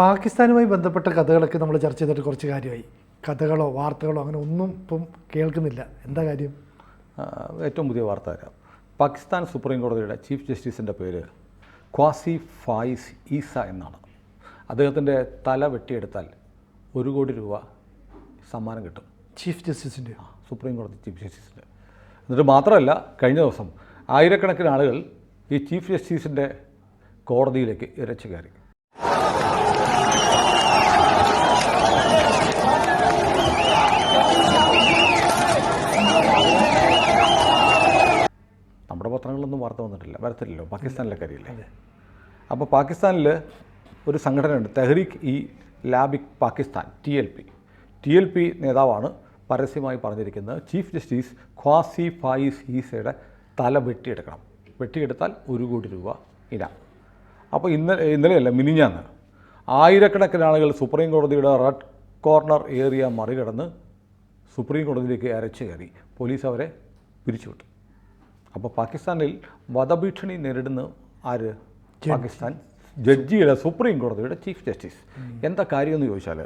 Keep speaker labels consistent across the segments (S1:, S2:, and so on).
S1: പാകിസ്ഥാനുമായി ബന്ധപ്പെട്ട കഥകളൊക്കെ നമ്മൾ ചർച്ച ചെയ്തിട്ട് കുറച്ച് കാര്യമായി. കഥകളോ വാർത്തകളോ അങ്ങനെ ഒന്നും ഇപ്പം കേൾക്കുന്നില്ല. എന്താ കാര്യം?
S2: ഏറ്റവും പുതിയ വാർത്ത തരാം പാകിസ്ഥാൻ സുപ്രീം കോടതിയുടെ ചീഫ് ജസ്റ്റിസിന്റെ പേര് ക്വാസി ഫായിസ് ഈസ എന്നാണ്. അദ്ദേഹത്തിന്റെ തല വെട്ടിയെടുത്താൽ ഒരു കോടി രൂപ സമ്മാനം കിട്ടും.
S1: ചീഫ്
S2: ജസ്റ്റിസിന്റെ സുപ്രീം കോടതി ചീഫ് ജസ്റ്റിസിന്റെ എന്നിട്ട് മാത്രമല്ല കഴിഞ്ഞ ദിവസം ആയിരക്കണക്കിന് ആളുകൾ ഈ ചീഫ് ജസ്റ്റിസിന്റെ കോടതിയിലേക്ക് ഇരച്ചു കയറി നമ്മുടെ പത്രങ്ങളിലൊന്നും വാർത്ത വന്നിട്ടില്ല വരത്തില്ലല്ലോ പാകിസ്ഥാനിലെ അറിയില്ലേ അപ്പോൾ പാകിസ്ഥാനിൽ ഒരു സംഘടനയുണ്ട് Tehreek e Labbaik Pakistan T L P. T L P നേതാവാണ് പരസ്യമായി പറഞ്ഞിരിക്കുന്നത് ചീഫ് ജസ്റ്റിസ് ഖ്വാസി ഫായിസ് ഈസയുടെ തല വെട്ടിയെടുക്കണം. വെട്ടിയെടുത്താൽ ഒരു കോടി രൂപ ഇല്ല അപ്പോൾ ഇന്നലെ ഇന്നലെയല്ല മിനിഞ്ഞാന്ന് ആയിരക്കണക്കിന് ആളുകൾ സുപ്രീം കോടതിയുടെ റെഡ് കോർണർ ഏരിയ മറികടന്ന് സുപ്രീം കോടതിയിലേക്ക് അരച്ചു കയറി. പോലീസ് അവരെ പിരിച്ചുവിട്ടു. അപ്പോൾ പാകിസ്ഥാനിൽ വധഭീഷണി നേരിടുന്ന ആര്? പാകിസ്ഥാൻ ജഡ്ജിയുടെ സുപ്രീം കോടതിയുടെ ചീഫ് ജസ്റ്റിസ്. എന്താ കാര്യമെന്ന് ചോദിച്ചാൽ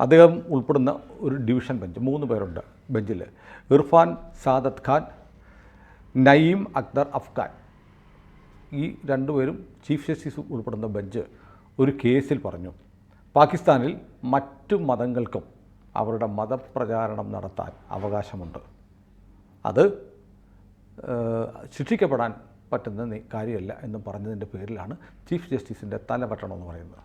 S2: അദ്ദേഹം ഉൾപ്പെടുന്ന ഒരു ഡിവിഷൻ ബെഞ്ച് മൂന്ന് പേരുണ്ട് ബെഞ്ചിൽ ഇർഫാൻ സാദത്ത് ഖാൻ നയീം അക്തർ അഫ്ഖാൻ ഈ രണ്ടുപേരും ചീഫ് ജസ്റ്റിസ് ഉൾപ്പെടുന്ന ബെഞ്ച് ഒരു കേസിൽ പറഞ്ഞു. പാകിസ്ഥാനിൽ മറ്റു മതങ്ങൾക്കും അവരുടെ മതപ്രചാരണം നടത്താൻ അവകാശമുണ്ട്. അത് ശിക്ഷിക്കപ്പെടാൻ പറ്റുന്ന കാര്യമല്ല എന്ന് പറഞ്ഞതിന്റെ പേരിലാണ് ചീഫ് ജസ്റ്റിസിന്റെ തല വെട്ടണം എന്ന് പറയുന്നത്.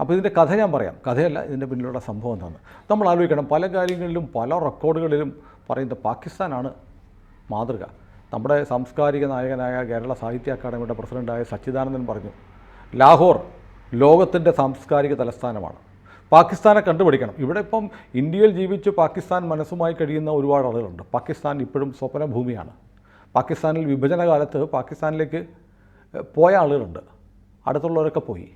S2: അപ്പോൾ ഇതിന്റെ കഥ ഞാൻ പറയാം. കഥയല്ല ഇതിന്റെ പിന്നിലുള്ള സംഭവം എന്താണ് നമ്മൾ ആലോചിക്കണം പല കാര്യങ്ങളിലും പല റെക്കോർഡുകളിലും പറയുന്നത് പാകിസ്ഥാനാണ് മാതൃക. നമ്മുടെ സാംസ്കാരിക നായകനായ കേരള സാഹിത്യ അക്കാദമിയുടെ പ്രസിഡന്റായ സച്ചിദാനന്ദൻ പറഞ്ഞു ലാഹോർ ലോകത്തിന്റെ സാംസ്കാരിക തലസ്ഥാനമാണ്. പാകിസ്ഥാനെ കണ്ടുപിടിക്കണം. ഇവിടെ ഇപ്പം ഇന്ത്യയിൽ ജീവിച്ച് പാകിസ്ഥാൻ മനസ്സുമായി കഴിയുന്ന ഒരുപാട് ആളുകളുണ്ട്. പാകിസ്ഥാൻ ഇപ്പോഴും സ്വപ്നഭൂമിയാണ്. പാകിസ്ഥാനിൽ വിഭജന കാലത്ത് പാകിസ്ഥാനിലേക്ക് പോയ ആളുകളുണ്ട്. അടുത്തുള്ളവരൊക്കെ പോയി.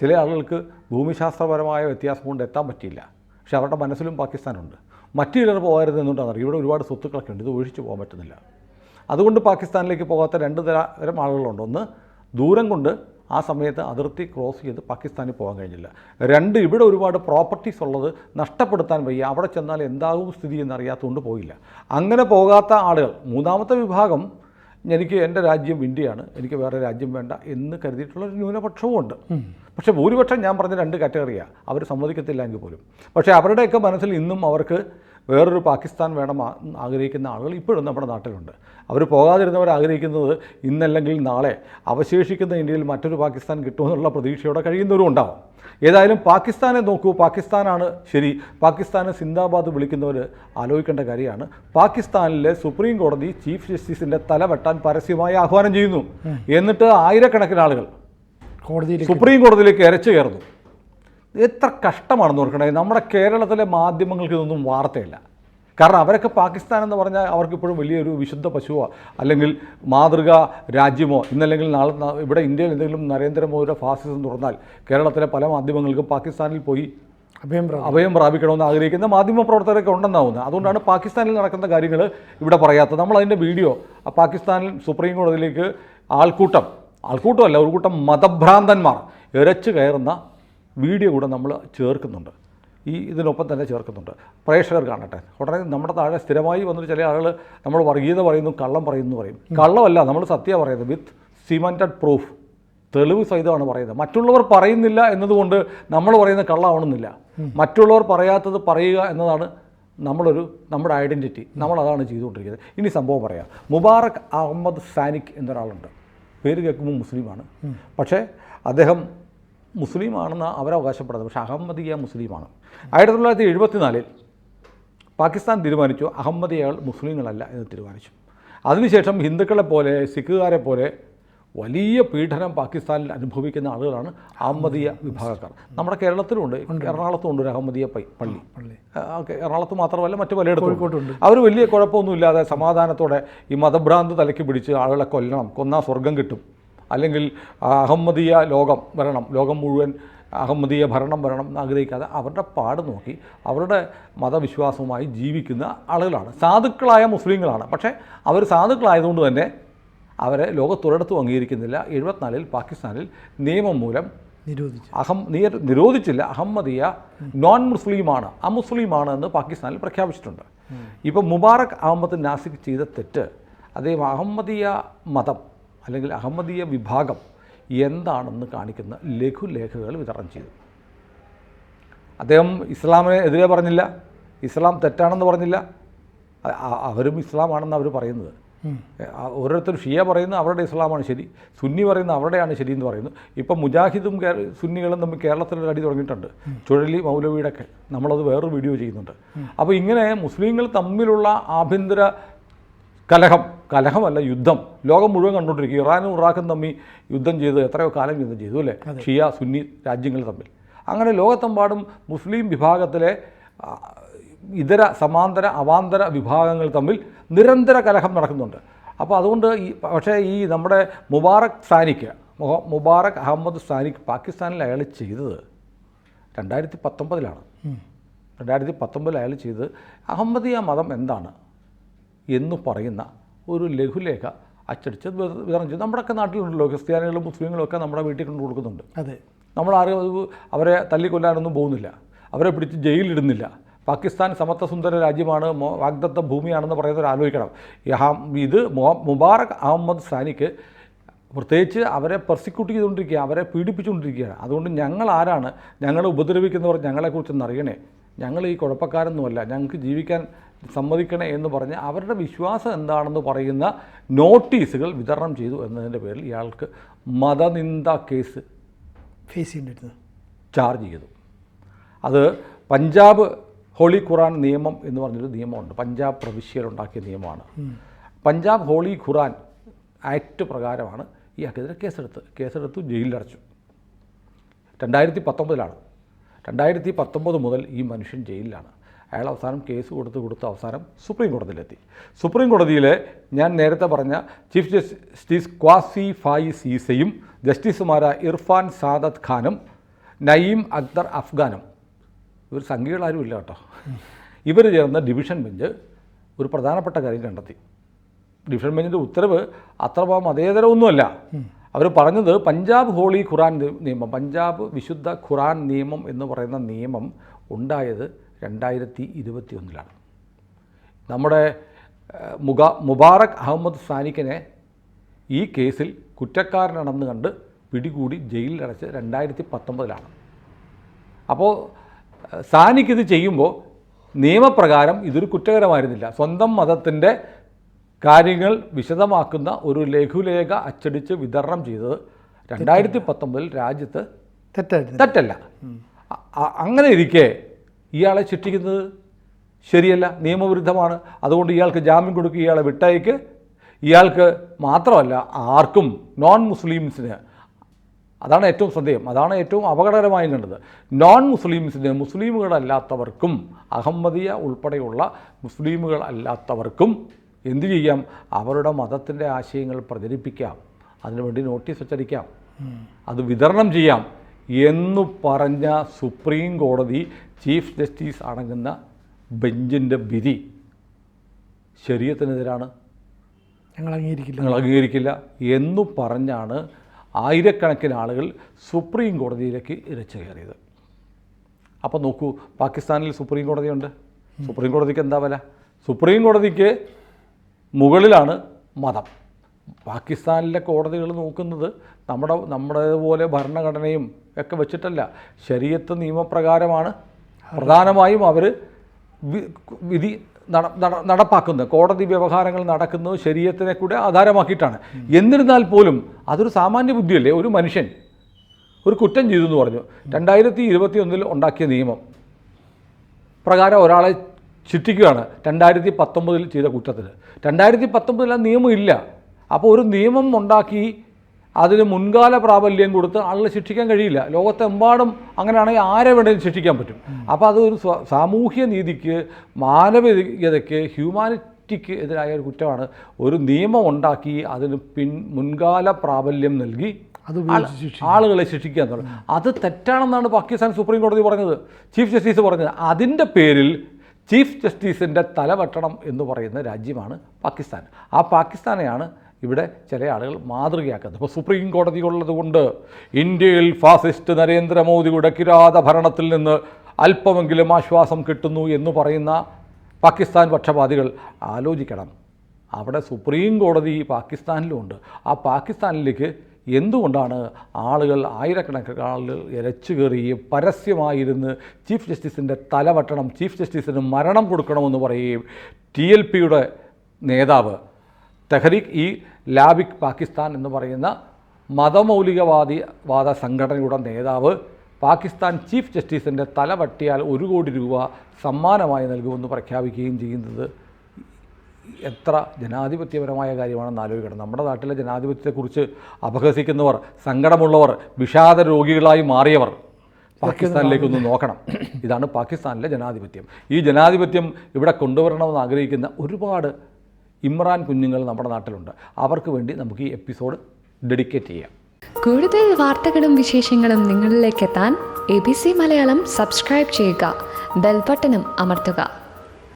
S2: ചില ആളുകൾക്ക് ഭൂമിശാസ്ത്രപരമായ വ്യത്യാസം കൊണ്ട് എത്താൻ പറ്റിയില്ല. പക്ഷെ അവരുടെ മനസ്സിലും പാകിസ്ഥാനുണ്ട്. മറ്റു ചിലർ പോകരുത് എന്നുകൊണ്ടാണ് ഇവിടെ ഒരുപാട് സ്വത്തുക്കളൊക്കെ ഉണ്ട്. ഇത് ഒഴിച്ചു പോകാൻ പറ്റുന്നില്ല. അതുകൊണ്ട് പാകിസ്ഥാനിലേക്ക് പോകാത്ത രണ്ട് തരം ആളുകളുണ്ട്. ഒന്ന് ദൂരം കൊണ്ട് ആ സമയത്ത് അതിർത്തി ക്രോസ് ചെയ്ത് പാകിസ്ഥാനിൽ പോകാൻ കഴിഞ്ഞില്ല. രണ്ട് ഇവിടെ ഒരുപാട് പ്രോപ്പർട്ടീസ് ഉള്ളത് നഷ്ടപ്പെടുത്താൻ വയ്യ. അവിടെ ചെന്നാൽ എന്താകും സ്ഥിതി എന്നറിയാത്തതുകൊണ്ട് പോയില്ല. അങ്ങനെ പോകാത്ത ആളുകൾ മൂന്നാമത്തെ വിഭാഗം എനിക്ക് എന്റെ രാജ്യം ഇന്ത്യയാണ് എനിക്ക് വേറെ രാജ്യം വേണ്ട എന്ന് കരുതിയിട്ടുള്ള ഒരു ന്യൂനപക്ഷവും ഉണ്ട്. പക്ഷേ ഭൂരിപക്ഷം ഞാൻ പറഞ്ഞ രണ്ട് കാറ്റഗറിയാണ് അവർ സമ്മതിക്കത്തില്ല എങ്കിൽ പോലും. പക്ഷേ അവരുടെയൊക്കെ മനസ്സിൽ ഇന്നും അവർക്ക് വേറൊരു പാകിസ്ഥാൻ വേണം ആഗ്രഹിക്കുന്ന ആളുകൾ ഇപ്പോഴും നമ്മുടെ നാട്ടിലുണ്ട്. അവർ പോകാതിരുന്നവർ ആഗ്രഹിക്കുന്നത് ഇന്നല്ലെങ്കിൽ നാളെ അവശേഷിക്കുന്ന ഇന്ത്യയിൽ മറ്റൊരു പാകിസ്ഥാൻ കിട്ടുമെന്നുള്ള പ്രതീക്ഷയോടെ കഴിയുന്നവരും ഉണ്ടാവും. ഏതായാലും പാകിസ്ഥാനെ നോക്കൂ. പാകിസ്ഥാനാണ് ശരി. പാകിസ്ഥാനെ സിന്ദാബാദ് വിളിക്കുന്നവർ ആലോചിക്കേണ്ട കാര്യമാണ്. പാകിസ്ഥാനിലെ സുപ്രീം കോടതി ചീഫ് ജസ്റ്റിസിന്റെ തല വെട്ടാൻ പരസ്യമായി ആഹ്വാനം ചെയ്യുന്നു. എന്നിട്ട് ആയിരക്കണക്കിന് ആളുകൾ
S1: കോടതി
S2: സുപ്രീം കോടതിയിലേക്ക് ഇരച്ചു കയറുന്നു. എത്ര കഷ്ടമാണെന്ന് ഓർക്കണേ. നമ്മുടെ കേരളത്തിലെ മാധ്യമങ്ങൾക്ക് ഇതൊന്നും വാർത്തയില്ല. കാരണം അവരൊക്കെ പാകിസ്ഥാൻ എന്ന് പറഞ്ഞാൽ അവർക്കിപ്പോഴും വലിയൊരു വിശുദ്ധ പശുവോ അല്ലെങ്കിൽ മാതൃകാ രാജ്യമോ ഇന്നല്ലെങ്കിൽ നാളെ ഇവിടെ ഇന്ത്യയിൽ എന്തെങ്കിലും നരേന്ദ്രമോദിയുടെ ഫാസിസം തുറന്നാൽ കേരളത്തിലെ പല മാധ്യമങ്ങൾക്കും പാകിസ്ഥാനിൽ പോയി
S1: അഭയം
S2: അഭയം പ്രാപിക്കണമെന്ന് ആഗ്രഹിക്കുന്ന മാധ്യമ പ്രവർത്തകരൊക്കെ ഉണ്ടെന്നാവുന്നത്. അതുകൊണ്ടാണ് പാകിസ്ഥാനിൽ നടക്കുന്ന കാര്യങ്ങൾ ഇവിടെ പറയാത്തത്. നമ്മൾ അതിന്റെ വീഡിയോ ആ പാകിസ്ഥാനിൽ സുപ്രീം കോടതിയിലേക്ക് ആൾക്കൂട്ടം ആൾക്കൂട്ടമല്ല ഒരു കൂട്ടം മതഭ്രാന്തന്മാർ ഇരച്ചു കയറുന്ന വീഡിയോ കൂടെ നമ്മൾ ചേർക്കുന്നുണ്ട്. ഈ ഇതിനൊപ്പം തന്നെ ചേർക്കുന്നുണ്ട്. പ്രേക്ഷകർ കാണട്ടെ. ഉടനെ നമ്മുടെ താഴെ സ്ഥിരമായി വന്നിട്ട് ചില ആളുകൾ നമ്മൾ വർഗീയത പറയുന്നു കള്ളം പറയുന്നു പറയും. കള്ളമല്ല നമ്മൾ സത്യ പറയുന്നത് വിത്ത് സിമന്റഡ് പ്രൂഫ് തെളിവ് സഹിതമാണ് പറയുന്നത്. മറ്റുള്ളവർ പറയുന്നില്ല എന്നതുകൊണ്ട് നമ്മൾ പറയുന്ന കള്ളാവണമെന്നില്ല. മറ്റുള്ളവർ പറയാത്തത് പറയുക എന്നതാണ് നമ്മളൊരു നമ്മുടെ ഐഡന്റിറ്റി നമ്മളതാണ് ചെയ്തുകൊണ്ടിരിക്കുന്നത്. ഇനി സംഭവം പറയാം. മുബാറക് അഹമ്മദ് സാനിക് എന്നൊരാളുണ്ട്. പേര് കേൾക്കുമ്പോൾ മുസ്ലിമാണ്. പക്ഷേ അദ്ദേഹം മുസ്ലിമാണെന്ന് അവരവകാശപ്പെടുന്നത്. പക്ഷേ അഹമ്മദിയ മുസ്ലിമാണ്. ആയിരത്തി തൊള്ളായിരത്തി എഴുപത്തിനാലിൽ പാകിസ്ഥാൻ തീരുമാനിച്ചു അഹമ്മദിയകൾ മുസ്ലിങ്ങളല്ല എന്ന് തീരുമാനിച്ചു. അതിനുശേഷം ഹിന്ദുക്കളെ പോലെ സിഖുകാരെ പോലെ വലിയ പീഡനം പാകിസ്ഥാനിൽ അനുഭവിക്കുന്ന ആളുകളാണ് അഹമ്മദിയ വിഭാഗക്കാർ. നമ്മുടെ കേരളത്തിലുണ്ട് എറണാകുളത്തും ഉണ്ട് ഒരു അഹമ്മദിയ പൈ- പള്ളി. എറണാകുളത്ത് മാത്രമല്ല മറ്റു പലയിടത്തും. അവർ വലിയ കുഴപ്പമൊന്നുമില്ലാതെ സമാധാനത്തോടെ ഈ മതഭ്രാന്ത് തലയ്ക്ക് പിടിച്ച് ആളുകളെ കൊല്ലണം കൊന്നാൽ സ്വർഗം കിട്ടും. അല്ലെങ്കിൽ അഹമ്മദീയ ലോകം വരണം ലോകം മുഴുവൻ അഹമ്മദീയ ഭരണം വരണം എന്ന് ആഗ്രഹിക്കാതെ അവരുടെ പാട് നോക്കി അവരുടെ മതവിശ്വാസവുമായി ജീവിക്കുന്ന ആളുകളാണ്. സാധുക്കളായ മുസ്ലിങ്ങളാണ്. പക്ഷേ അവർ സാധുക്കളായതുകൊണ്ട് തന്നെ അവരെ ലോകത്തൊരിടത്തും അംഗീകരിക്കുന്നില്ല. എഴുപത്തിനാലിൽ പാകിസ്ഥാനിൽ നിയമം മൂലം
S1: നിരോധിച്ചു.
S2: അഹം നിയ- നിരോധിച്ചില്ല. അഹമ്മദിയ നോൺ മുസ്ലിമാണ് അമുസ്ലിമാണ് എന്ന് പാകിസ്ഥാനിൽ പ്രഖ്യാപിച്ചിട്ടുണ്ട്. ഇപ്പം മുബാറക് അഹമ്മദ് നാസിക് ചെയ്ത തെറ്റ് അദ്ദേഹം അഹമ്മദിയ മതം അല്ലെങ്കിൽ അഹമ്മദീയ വിഭാഗം എന്താണെന്ന് കാണിക്കുന്ന ലഘുലേഖകൾ വിതരണം ചെയ്തു. അദ്ദേഹം ഇസ്ലാമിനെ എതിരെ പറഞ്ഞില്ല. ഇസ്ലാം തെറ്റാണെന്ന് പറഞ്ഞില്ല. അവരും ഇസ്ലാമാണെന്ന് അവർ പറയുന്നത്. ഓരോരുത്തർ ഷിയ പറയുന്നത് അവരുടെ ഇസ്ലാമാണ് ശരി. സുന്നി പറയുന്നത് അവരുടെയാണ് ശരി എന്ന് പറയുന്നു. ഇപ്പം മുജാഹിദും സുന്നികളും തമ്മിൽ കേരളത്തിൽ ഒരു അടി തുടങ്ങിയിട്ടുണ്ട്. ചുഴലി മൗലവിയുടെ ഒക്കെ. നമ്മളത് വേറൊരു വീഡിയോ ചെയ്യുന്നുണ്ട്. അപ്പോൾ ഇങ്ങനെ മുസ്ലിങ്ങൾ തമ്മിലുള്ള ആഭ്യന്തര കലഹം. കലഹമല്ല യുദ്ധം. ലോകം മുഴുവൻ കണ്ടുകൊണ്ടിരിക്കും. ഇറാനും ഇറാഖും തമ്മിൽ യുദ്ധം ചെയ്തു എത്രയോ കാലം യുദ്ധം ചെയ്തു അല്ലേ? ഷിയ സുന്നി രാജ്യങ്ങൾ തമ്മിൽ. അങ്ങനെ ലോകത്തെമ്പാടും മുസ്ലിം വിഭാഗത്തിലെ ഇതര സമാന്തര അവാന്തര വിഭാഗങ്ങൾ തമ്മിൽ നിരന്തര കലഹം നടക്കുന്നുണ്ട്. അപ്പോൾ അതുകൊണ്ട് ഈ പക്ഷേ ഈ നമ്മുടെ മുബാറക് സാനിക്ക് മുബാറക് അഹമ്മദ് സാനിക്ക് പാകിസ്ഥാനിൽ അയാൾ ചെയ്തത് രണ്ടായിരത്തി പത്തൊമ്പതിലാണ്. രണ്ടായിരത്തി പത്തൊമ്പതിൽ അയാൾ ചെയ്തത് അഹമ്മദിയ മതം എന്താണ്? എന്ന് പറയുന്ന ഒരു ലഘുലേഖ അച്ചടിച്ച് വിത- വിതരണം ചെയ്തു. നമ്മുടെയൊക്കെ നാട്ടിലുണ്ടല്ലോ ക്രിസ്ത്യാനികളും മുസ്ലിങ്ങളും ഒക്കെ നമ്മുടെ വീട്ടിൽ കൊണ്ട് കൊടുക്കുന്നുണ്ട്.
S1: അതെ.
S2: നമ്മൾ ആരും അവരെ തല്ലിക്കൊല്ലാനൊന്നും പോകുന്നില്ല. അവരെ പിടിച്ച് ജയിലിടുന്നില്ല പാകിസ്ഥാൻ സമത്വസുന്ദര രാജ്യമാണ് വാഗ്ദത്ത ഭൂമിയാണെന്ന് പറയുന്നവർ ആലോചിക്കണം. ഇത് മുബാറക് അഹമ്മദ് സാനിക്ക് പ്രത്യേകിച്ച് അവരെ പെർസിക്യൂട്ട് ചെയ്തുകൊണ്ടിരിക്കുക അവരെ പീഡിപ്പിച്ചുകൊണ്ടിരിക്കുകയാണ്. അതുകൊണ്ട് ഞങ്ങൾ ആരാണ് ഞങ്ങളെ ഉപദ്രവിക്കുന്നവർ ഞങ്ങളെക്കുറിച്ചൊന്നറിയണേ ഞങ്ങൾ ഈ കുഴപ്പക്കാരൊന്നുമല്ല. ഞങ്ങൾക്ക് ജീവിക്കാൻ സമ്മതിക്കണേ എന്ന് പറഞ്ഞ് അവരുടെ വിശ്വാസം എന്താണെന്ന് പറയുന്ന നോട്ടീസുകൾ വിതരണം ചെയ്തു എന്നതിന്റെ പേരിൽ ഇയാൾക്ക് മതനിന്ദ കേസ്
S1: ഫേസ് ചെയ്തിട്ടുണ്ട്
S2: ചാർജ് ചെയ്തു. അത് പഞ്ചാബ് ഹോളി ഖുറാൻ നിയമം എന്ന് പറഞ്ഞൊരു നിയമമുണ്ട്. പഞ്ചാബ് പ്രവിശ്യയിൽ ഉണ്ടാക്കിയ നിയമമാണ് പഞ്ചാബ് ഹോളി ഖുറാൻ ആക്ട് പ്രകാരമാണ് ഇയാൾക്കെതിരെ കേസെടുത്ത് കേസെടുത്തു ജയിലിലടച്ചു. രണ്ടായിരത്തി പത്തൊമ്പതിലാണ്. രണ്ടായിരത്തി പത്തൊമ്പത് മുതൽ ഈ മനുഷ്യൻ ജയിലിലാണ്. അയാൾ അവസാനം കേസ് കൊടുത്ത് കൊടുത്ത് അവസാനം സുപ്രീം കോടതിയിലെത്തി. സുപ്രീം കോടതിയിൽ ഞാൻ നേരത്തെ പറഞ്ഞ ചീഫ് ജസ്റ്റിസ് ക്വാസി ഫായി സീസയും ജസ്റ്റിസുമാരായ ഇർഫാൻ സാദത്ത് ഖാനും നയീം അക്തർ അഫ്ഗാനും. ഇവർ സംഖ്യകളാരും ഇല്ല കേട്ടോ. ഇവർ ചേർന്ന ഡിവിഷൻ ബെഞ്ച് ഒരു പ്രധാനപ്പെട്ട കാര്യം കണ്ടെത്തി. ഡിവിഷൻ ബെഞ്ചിന്റെ ഉത്തരവ് അത്ര മതേതരമൊന്നുമല്ല. അവർ പറഞ്ഞത് പഞ്ചാബ് ഹോളി ഖുറാൻ നിയമം പഞ്ചാബ് വിശുദ്ധ ഖുറാൻ നിയമം എന്ന് പറയുന്ന നിയമം ഉണ്ടായത് രണ്ടായിരത്തി ഇരുപത്തി ഒന്നിലാണ് നമ്മുടെ മുഗ മുബാറക് അഹമ്മദ് സാനിക്കിനെ ഈ കേസിൽ കുറ്റക്കാരനാണെന്ന് കണ്ട് പിടികൂടി ജയിലിലടച്ച് രണ്ടായിരത്തി പത്തൊമ്പതിലാണ് അപ്പോൾ സാനിക്കിത് സാനിക്ക് ഇത് ചെയ്യുമ്പോൾ നിയമപ്രകാരം ഇതൊരു കുറ്റകരമായിരുന്നില്ല. സ്വന്തം മതത്തിന്റെ കാര്യങ്ങൾ വിശദമാക്കുന്ന ഒരു ലഘുലേഖ അച്ചടിച്ച് വിതരണം ചെയ്തത് രണ്ടായിരത്തി പത്തൊമ്പതിൽ രാജ്യത്ത് തെറ്റല്ല. അങ്ങനെ ഇരിക്കെ ഇയാളെ ശിക്ഷിക്കുന്നത് ശരിയല്ല നിയമവിരുദ്ധമാണ്. അതുകൊണ്ട് ഇയാൾക്ക് ജാമ്യം കൊടുക്കുക ഇയാളെ വിട്ടയക്ക്. ഇയാൾക്ക് മാത്രമല്ല ആർക്കും നോൺ മുസ്ലിംസിന് അതാണ് ഏറ്റവും ശ്രദ്ധേയം. അതാണ് ഏറ്റവും അപകടകരമായി കണ്ടത്. നോൺ മുസ്ലിംസിന് മുസ്ലിമുകളല്ലാത്തവർക്കും അഹമ്മദിയ ഉൾപ്പെടെയുള്ള മുസ്ലിമുകൾ അല്ലാത്തവർക്കും എന്തു ചെയ്യാം? അവരുടെ മതത്തിന്റെ ആശയങ്ങൾ പ്രചരിപ്പിക്കാം. അതിനുവേണ്ടി നോട്ടീസ് അച്ചടിക്കാം അത് വിതരണം ചെയ്യാം. എന്നു പറഞ്ഞ സുപ്രീം കോടതി ചീഫ് ജസ്റ്റിസ് അടങ്ങുന്ന ബെഞ്ചിന്റെ വിധി ശരീരത്തിനെതിരാണ്.
S1: ഞങ്ങൾ അംഗീകരിക്കില്ല.
S2: ഞങ്ങൾ അംഗീകരിക്കില്ല എന്നു പറഞ്ഞാണ് ആയിരക്കണക്കിന് ആളുകൾ സുപ്രീം കോടതിയിലേക്ക് ഇരച്ചു കയറിയത് അപ്പോൾ നോക്കൂ പാകിസ്ഥാനിൽ സുപ്രീം കോടതിയുണ്ട്. സുപ്രീം കോടതിക്ക് എന്താ വില? സുപ്രീം കോടതിക്ക് മുകളിലാണ് മതം. പാകിസ്ഥാനിലെ കോടതികൾ നോക്കുന്നത് നമ്മുടെ നമ്മുടേതുപോലെ ഭരണഘടനയും ഒക്കെ വെച്ചിട്ടല്ല. ശരീരത്ത് നിയമപ്രകാരമാണ് പ്രധാനമായും അവർ വിധി നട നട- നടപ്പാക്കുന്നത്. കോടതി വ്യവഹാരങ്ങൾ നടക്കുന്നത് ശരീരത്തിനെ കൂടെ ആധാരമാക്കിയിട്ടാണ്. എന്നിരുന്നാൽ പോലും അതൊരു സാമാന്യ ബുദ്ധിയല്ലേ? ഒരു മനുഷ്യൻ ഒരു കുറ്റം ചെയ്തു എന്ന് പറഞ്ഞു. രണ്ടായിരത്തി ഇരുപത്തി ഒന്നിൽ ഉണ്ടാക്കിയ നിയമം പ്രകാരം ഒരാളെ ശിക്ഷിക്കുകയാണ് രണ്ടായിരത്തി പത്തൊമ്പതിൽ ചെയ്ത കുറ്റത്തിൽ രണ്ടായിരത്തി പത്തൊമ്പതിൽ ആ നിയമം ഇല്ല. അപ്പോൾ ഒരു നിയമം ഉണ്ടാക്കി അതിന് മുൻകാല പ്രാബല്യം കൊടുത്ത് ആളെ ശിക്ഷിക്കാൻ കഴിയില്ല. ലോകത്തെമ്പാടും അങ്ങനെയാണെങ്കിൽ ആരെ വേണമെങ്കിലും ശിക്ഷിക്കാൻ പറ്റും. അപ്പോൾ അതൊരു സാമൂഹ്യ നീതിക്ക് മാനവികതയ്ക്ക് ഹ്യൂമാനിറ്റിക്ക് എതിരായ ഒരു കുറ്റമാണ് ഒരു നിയമം ഉണ്ടാക്കി അതിന് പിൻ മുൻകാല പ്രാബല്യം നൽകി
S1: അത്
S2: ആളുകളെ ശിക്ഷിക്കുക എന്നുള്ളത് അത് തെറ്റാണെന്നാണ് പാകിസ്ഥാൻ സുപ്രീം കോടതി പറഞ്ഞത്. ചീഫ് ജസ്റ്റിസ് പറഞ്ഞത്. അതിന്റെ പേരിൽ ചീഫ് ജസ്റ്റിസിന്റെ തലവെട്ടണം എന്ന് പറയുന്ന രാജ്യമാണ് പാകിസ്ഥാൻ. ആ പാകിസ്ഥാനെയാണ് ഇവിടെ ചില ആളുകൾ മാതൃകയാക്കുന്നത്. ഇപ്പോൾ സുപ്രീം കോടതി ഉള്ളതുകൊണ്ട് ഇന്ത്യയിൽ ഫാസിസ്റ്റ് നരേന്ദ്രമോദിയുടെ കിരാത ഭരണത്തിൽ നിന്ന് അല്പമെങ്കിലും ആശ്വാസം കിട്ടുന്നു എന്ന് പറയുന്ന പാകിസ്ഥാൻ പക്ഷപാതികൾ ആലോചിക്കണം. അവിടെ സുപ്രീം കോടതി പാകിസ്ഥാനിലുമുണ്ട് ആ പാകിസ്ഥാനിലേക്ക് എന്തുകൊണ്ടാണ് ആളുകൾ ആയിരക്കണക്കിന് ആളുകൾ ഇരച്ചു കയറുകയും പരസ്യമായിരുന്ന് ചീഫ് ജസ്റ്റിസിന്റെ തലവട്ടണം ചീഫ് ജസ്റ്റിസിന് മരണം കൊടുക്കണമെന്ന് പറയുകയും ടി എൽ പിയുടെ നേതാവ് തെഹരീഖ് ഇ ലാബിക് പാകിസ്ഥാൻ എന്ന് പറയുന്ന മതമൗലികവാദി വാദ സംഘടനയുടെ നേതാവ് പാകിസ്ഥാൻ ചീഫ് ജസ്റ്റിസിന്റെ തല വട്ടിയാൽ ഒരു കോടി രൂപ സമ്മാനമായി നൽകുമെന്ന് പ്രഖ്യാപിക്കുകയും ചെയ്യുന്നത് എത്ര ജനാധിപത്യപരമായ കാര്യമാണെന്ന് ആലോചിക്കണം. നമ്മുടെ നാട്ടിലെ ജനാധിപത്യത്തെക്കുറിച്ച് അപഹസിക്കുന്നവർ സങ്കടമുള്ളവർ വിഷാദ രോഗികളായി മാറിയവർ പാകിസ്ഥാനിലേക്കൊന്ന് നോക്കണം. ഇതാണ് പാകിസ്ഥാനിലെ ജനാധിപത്യം. ഈ ജനാധിപത്യം ഇവിടെ കൊണ്ടുവരണമെന്ന് ആഗ്രഹിക്കുന്ന ഒരുപാട് ഇമ്രാൻ കുഞ്ഞുങ്ങൾ നമ്മുടെ നാട്ടിലുണ്ട്. അവർക്ക് വേണ്ടി നമുക്ക് ഈ എപ്പിസോഡ് ഡെഡിക്കേറ്റ് ചെയ്യാം.
S3: കൂടുതൽ വാർത്തകളും വിശേഷങ്ങളും നിങ്ങളിലേക്ക് എത്താൻ A B C Malayalam subscribe ചെയ്യുക. ബെൽബട്ടനും അമർത്തുക.